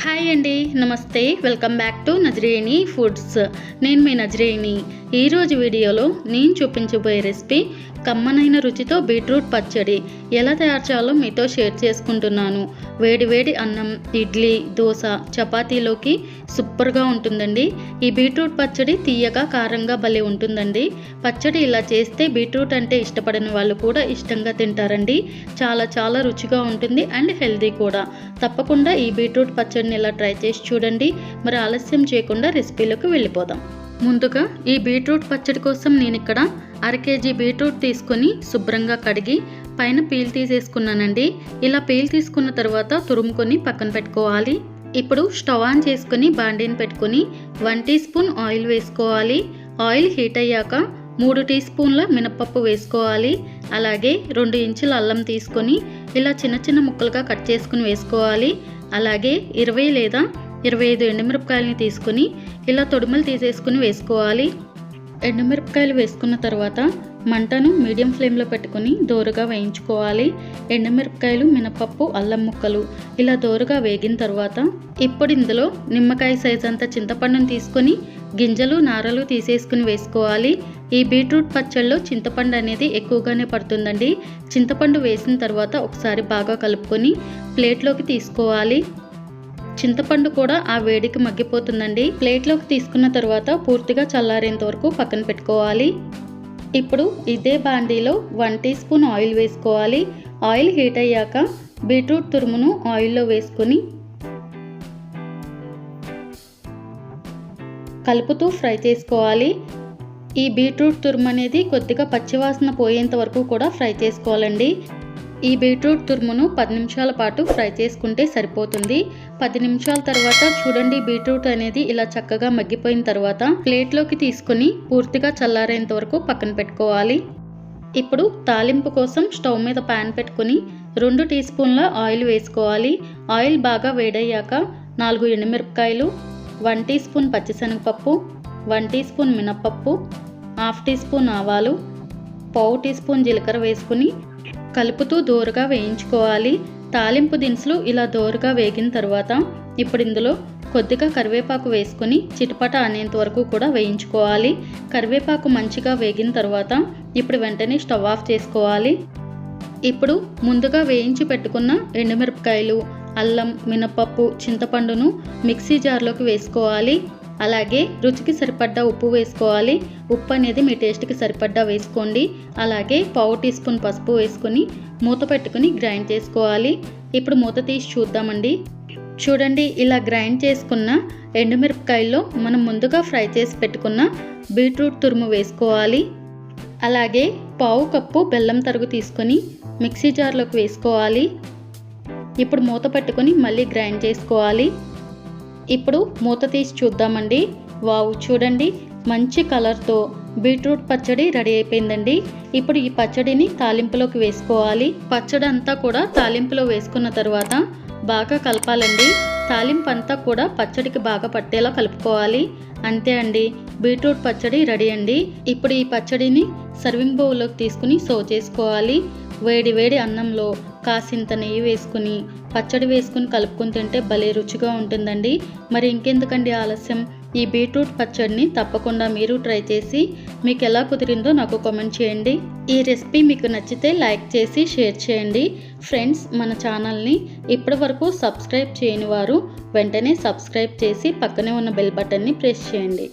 Hi అండి నమస్తే. Welcome back to Nazareni foods. నేను మీ నజరేణి ఈరోజు వీడియోలో నేను చూపించబోయే రెసిపీ కమ్మనైన రుచితో బీట్రూట్ పచ్చడి. ఎలా తయారు చేయాలో మీతో షేర్ చేసుకుంటున్నాను. వేడివేడి అన్నం ఇడ్లీ దోశ చపాతీలోకి సూపర్గా ఉంటుందండి. ఈ బీట్రూట్ పచ్చడి తీయగా కారంగా భలే ఉంటుందండి. పచ్చడి ఇలా చేస్తే బీట్రూట్ అంటే ఇష్టపడని వాళ్ళు కూడా ఇష్టంగా తింటారండి. చాలా చాలా రుచిగా ఉంటుంది అండ్ హెల్దీ కూడా. తప్పకుండా ఈ బీట్రూట్ పచ్చడిని ఇలా ట్రై చేసి చూడండి. మరి ఆలస్యం చేయకుండా రెసిపీలోకి వెళ్ళిపోదాం. ముందుగా ఈ బీట్రూట్ పచ్చడి కోసం నేను ఇక్కడ అర కేజీ బీట్రూట్ తీసుకొని శుభ్రంగా కడిగి పైన పీల్ తీసేసుకున్నానండి. ఇలా పీల్ తీసుకున్న తర్వాత తురుముకొని పక్కన పెట్టుకోవాలి. ఇప్పుడు స్టవ్ ఆన్ చేసుకొని బాండీని పెట్టుకొని వన్ టీ స్పూన్ ఆయిల్ వేసుకోవాలి. ఆయిల్ హీట్ అయ్యాక మూడు టీ స్పూన్ల మినపప్పు వేసుకోవాలి. అలాగే రెండు ఇంచుల అల్లం తీసుకొని ఇలా చిన్న చిన్న ముక్కలుగా కట్ చేసుకుని వేసుకోవాలి. అలాగే ఇరవై లేదా ఇరవై ఐదు ఎండుమిరపకాయలని తీసుకుని ఇలా తొడుమలు తీసేసుకుని వేసుకోవాలి. ఎండుమిరపకాయలు వేసుకున్న తర్వాత మంటను మీడియం ఫ్లేమ్లో పెట్టుకుని దోరగా వేయించుకోవాలి. ఎండుమిరపకాయలు మినపప్పు అల్లం ముక్కలు ఇలా దోరగా వేగిన తర్వాత ఇప్పుడు ఇందులో నిమ్మకాయ సైజ్ అంత చింతపండును తీసుకొని గింజలు నారలు తీసేసుకుని వేసుకోవాలి. ఈ బీట్రూట్ పచ్చళ్ళలో చింతపండు అనేది ఎక్కువగానే పడుతుందండి. చింతపండు వేసిన తర్వాత ఒకసారి బాగా కలుపుకొని ప్లేట్లోకి తీసుకోవాలి. చింతపండు కూడా ఆ వేడికి మగ్గిపోతుందండి. ప్లేట్లోకి తీసుకున్న తర్వాత పూర్తిగా చల్లారేంత వరకు పక్కన పెట్టుకోవాలి. ఇప్పుడు ఇదే బాండీలో వన్ టీ స్పూన్ ఆయిల్ వేసుకోవాలి. ఆయిల్ హీట్ అయ్యాక బీట్రూట్ తురుమును ఆయిల్లో వేసుకొని కలుపుతూ ఫ్రై చేసుకోవాలి. ఈ బీట్రూట్ తురుము అనేది కొద్దిగా పచ్చివాసన పోయేంత వరకు కూడా ఫ్రై చేసుకోవాలండి. ఈ బీట్రూట్ తురుమును పది నిమిషాల పాటు ఫ్రై చేసుకుంటే సరిపోతుంది. పది నిమిషాల తర్వాత చూడండి బీట్రూట్ అనేది ఇలా చక్కగా మగ్గిపోయిన తర్వాత ప్లేట్లోకి తీసుకొని పూర్తిగా చల్లారేంత వరకు పక్కన పెట్టుకోవాలి. ఇప్పుడు తాలింపు కోసం స్టవ్ మీద ప్యాన్ పెట్టుకుని రెండు టీ స్పూన్ల ఆయిల్ వేసుకోవాలి. ఆయిల్ బాగా వేడయ్యాక నాలుగు ఎండుమిరపకాయలు వన్ టీ స్పూన్ పచ్చిశనగపప్పు వన్ టీ స్పూన్ మినప్పప్పు హాఫ్ టీ స్పూన్ ఆవాలు పావు టీ స్పూన్ జీలకర్ర వేసుకుని కలుపుతూ దోరగా వేయించుకోవాలి. తాలింపు దినుసులు ఇలా దోరగా వేగిన తర్వాత ఇప్పుడు ఇందులో కొద్దిగా కరివేపాకు వేసుకుని చిటపట అనేంత వరకు కూడా వేయించుకోవాలి. కరివేపాకు మంచిగా వేగిన తర్వాత ఇప్పుడు వెంటనే స్టవ్ ఆఫ్ చేసుకోవాలి. ఇప్పుడు ముందుగా వేయించి పెట్టుకున్న ఎండుమిరపకాయలు అల్లం మినపప్పు చింతపండును మిక్సీ జార్లోకి వేసుకోవాలి. అలాగే రుచికి సరిపడ్డ ఉప్పు వేసుకోవాలి. ఉప్పు అనేది మీ టేస్ట్కి సరిపడ్డా వేసుకోండి. అలాగే పావు టీ స్పూన్ పసుపు వేసుకొని మూత పెట్టుకుని గ్రైండ్ చేసుకోవాలి. ఇప్పుడు మూత తీసి చూద్దామండి. చూడండి ఇలా గ్రైండ్ చేసుకున్న ఎండుమిరపకాయల్లో మనం ముందుగా ఫ్రై చేసి పెట్టుకున్న బీట్రూట్ తురుము వేసుకోవాలి. అలాగే పావు కప్పు బెల్లం తరుగు తీసుకొని మిక్సీ జార్లోకి వేసుకోవాలి. ఇప్పుడు మూత పెట్టుకొని మళ్ళీ గ్రైండ్ చేసుకోవాలి. ఇప్పుడు మూత తీసి చూద్దామండి. వావ్ చూడండి. మంచి కలర్తో బీట్రూట్ పచ్చడి రెడీ అయిపోయిందండి. ఇప్పుడు ఈ పచ్చడిని తాలింపులోకి వేసుకోవాలి. పచ్చడి అంతా కూడా తాలింపులో వేసుకున్న తర్వాత బాగా కలపాలండి. తాలింపు అంతా కూడా పచ్చడికి బాగా పట్టేలా కలుపుకోవాలి. అంతే అండి. బీట్రూట్ పచ్చడి రెడీ అండి. ఇప్పుడు ఈ పచ్చడిని సర్వింగ్ బౌల్లోకి తీసుకుని సర్వ్ చేసుకోవాలి. వేడి వేడి అన్నంలో కాసింత నెయ్యి వేసుకుని పచ్చడి వేసుకుని కలుపుకుని తింటే భలే రుచిగా ఉంటుందండి. మరి ఇంకెందుకండి ఆలస్యం? ఈ బీట్రూట్ పచ్చడిని తప్పకుండా మీరు ట్రై చేసి మీకు ఎలా కుదిరిందో నాకు కామెంట్ చేయండి. ఈ రెసిపీ మీకు నచ్చితే లైక్ చేసి షేర్ చేయండి. ఫ్రెండ్స్ మన ఛానల్ని ఇప్పటి వరకు సబ్స్క్రైబ్ చేయని వారు వెంటనే సబ్స్క్రైబ్ చేసి పక్కనే ఉన్న బెల్ బటన్ని ప్రెస్ చేయండి.